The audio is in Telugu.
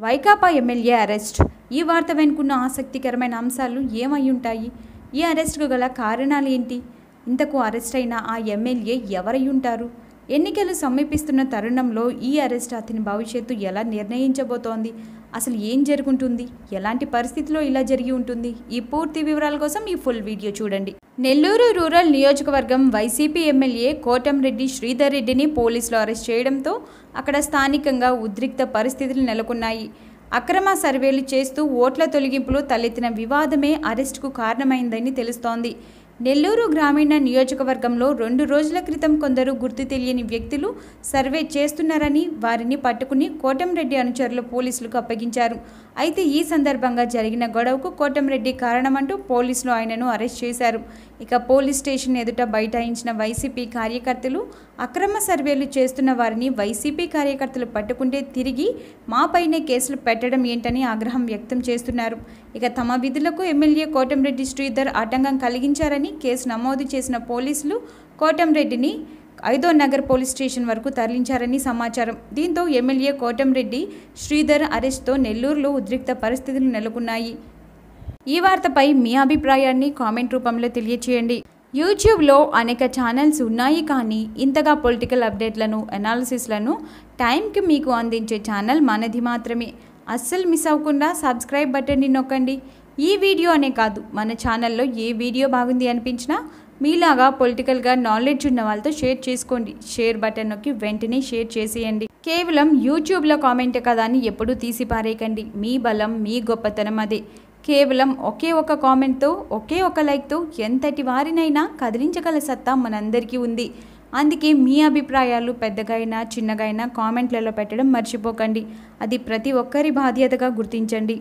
Vaikapa MLA arrest. ఈ వార్త వెనుకున్న ఆసక్తికరమైన అంశాలు ఏమై ఉంటాయి ఈ అరెస్టుకు గల కారణాలు ఏంటి? ఇంతకు అరెస్ట్ అయిన ఆ ఎమ్మెల్యే ఎవరై ఉంటారు ఎన్నికలు సమీపిస్తున్న తరుణంలో ఈ అరెస్ట్ అతని భవిష్యత్తు ఎలా నిర్ణయించబోతోంది? అసలు ఏం జరుగుంటుంది? ఎలాంటి పరిస్థితిలో ఇలా జరిగి ఉంటుంది? ఈ పూర్తి వివరాల కోసం ఈ ఫుల్ వీడియో చూడండి. నెల్లూరు రూరల్ నియోజకవర్గం వైసీపీ ఎమ్మెల్యే కోటంరెడ్డి శ్రీధర్ రెడ్డిని పోలీసులు అరెస్ట్ చేయడంతో అక్కడ స్థానికంగా ఉద్రిక్త పరిస్థితులు నెలకొన్నాయి. అక్రమ సర్వేలు చేస్తూ ఓట్ల తొలగింపులో తలెత్తిన వివాదమే అరెస్టుకు కారణమైందని తెలుస్తోంది. నెల్లూరు గ్రామీణ నియోజకవర్గంలో రెండు రోజుల క్రితం కొందరు గుర్తు తెలియని వ్యక్తులు సర్వే చేస్తున్నారని వారిని పట్టుకుని కోటంరెడ్డి అనుచరులు పోలీసులకు అప్పగించారు. అయితే ఈ సందర్భంగా జరిగిన గొడవకు కోటంరెడ్డి కారణమంటూ పోలీసులు ఆయనను అరెస్ట్ చేశారు. ఇక పోలీస్ స్టేషన్ ఎదుట బైఠాయించిన వైసీపీ కార్యకర్తలు అక్రమ సర్వేలు చేస్తున్న వారిని వైసీపీ కార్యకర్తలు పట్టుకుంటే తిరిగి మాపైనే కేసులు పెట్టడం ఏంటని ఆగ్రహం వ్యక్తం చేస్తున్నారు. ఇక తమ విధులకు ఎమ్మెల్యే కోటంరెడ్డి శ్రీధర్ ఆటంకం కలిగించారని కేసు నమోదు చేసిన పోలీసులు కోటంరెడ్డిని ఐదో నగర్ పోలీస్ స్టేషన్ వరకు తరలించారని సమాచారం. దీంతో ఎమ్మెల్యే కోటంరెడ్డి శ్రీధర్ అరెస్ట్తో నెల్లూరులో ఉద్రిక్త పరిస్థితులు నెలకొన్నాయి. ఈ వార్తపై మీ అభిప్రాయాన్ని కామెంట్ రూపంలో తెలియచేయండి. యూట్యూబ్లో అనేక ఛానల్స్ ఉన్నాయి కానీ ఇంతగా పొలిటికల్ అప్డేట్లను అనాలిసిస్లను టైంకి మీకు అందించే ఛానల్ మనది మాత్రమే. అస్సలు మిస్ అవ్వకుండా సబ్స్క్రైబ్ బటన్ని నొక్కండి. ఈ వీడియో అనే కాదు మన ఛానల్లో ఏ వీడియో బాగుంది అనిపించినా మీలాగా పొలిటికల్గా నాలెడ్జ్ ఉన్న వాళ్ళతో షేర్ చేసుకోండి. షేర్ బటన్ నొక్కి వెంటనే షేర్ చేసేయండి. కేవలం యూట్యూబ్లో కామెంట్ కదా అని ఎప్పుడూ తీసి పారేయకండి. మీ బలం మీ గొప్పతనం అదే. కేవలం ఒకే ఒక కామెంట్తో ఒకే ఒక లైక్తో ఎంతటి వారినైనా కదిలించగల సత్తా మనందరికీ ఉంది. అందుకే మీ అభిప్రాయాలు పెద్దగైనా చిన్నగైనా కామెంట్లలో పెట్టడం మర్చిపోకండి. అది ప్రతి ఒక్కరి బాధ్యతగా గుర్తించండి.